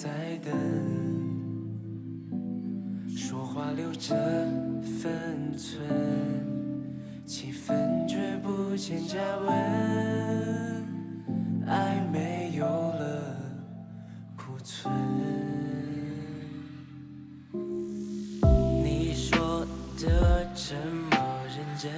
在等说话留着分寸，气氛却不见加温，爱没有了库存。你说的这么认真，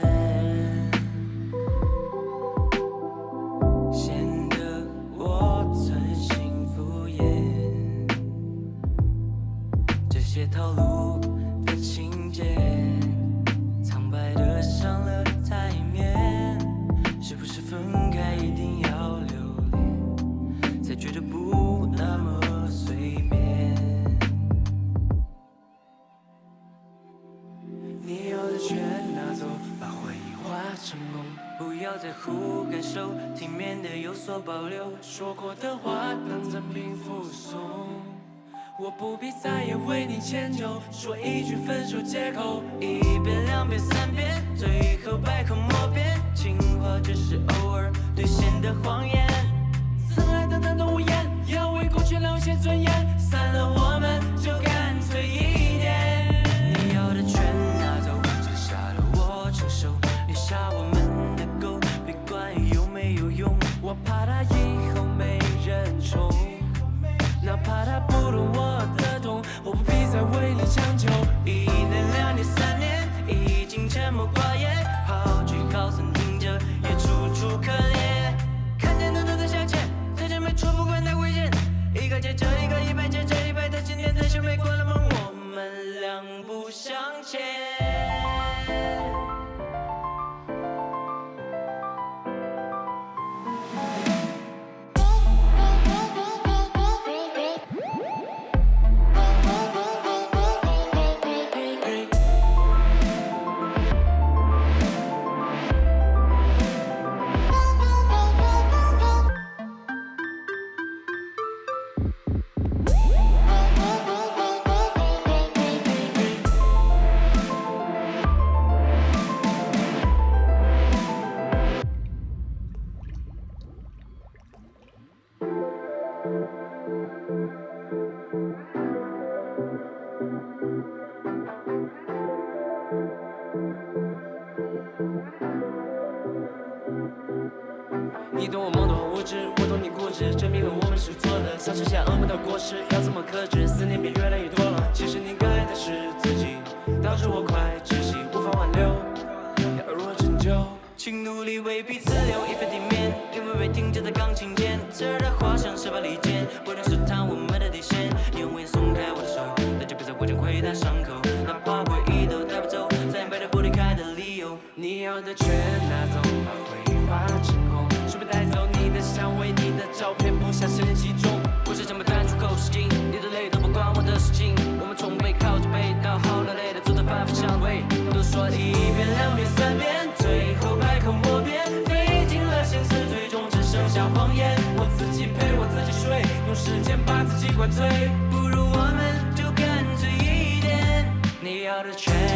套路的情节，苍白的上了台面，是不是分开一定要留恋，才觉得不那么随便？你要的全拿走，把回忆化成梦，不要在乎感受，体面的有所保留。说过的话当赠品附送，我不必再也为你迁就，说一句分手借口，一遍两遍三遍，最后百口莫辩。情话只是偶尔兑现的谎言，曾爱的难懂无言，要为过去留些尊严，散了我们就干脆一点。你要的全拿走，剩下的我承受，留下我们的狗，别管有没有用，我怕它以后没人宠。哪怕他懂我的痛，我不必再为你强求。一年、两年、三年，已经沉默寡言，好聚好散听着也楚楚可怜。看见的都在向前，再见没错，不管太危险。一个接着一个，你懂我懵懂无知，我懂你固执，证明了我们是错的。想吃下恶魔的果实，要怎么克制？思念变越来越多了。其实你该爱的是自己，导致我快窒息，无法挽留。要如何拯救，请努力为彼此留一份体面，因为被听着在钢琴键，刺耳的话像是把利剑，不断试探我们的底线。你永远松开我的手，那就别在我将回答伤口，哪怕回忆都带不走，再也没了不离开的理由。你要的全拿走，灌醉不如我们就干脆一点。你要的全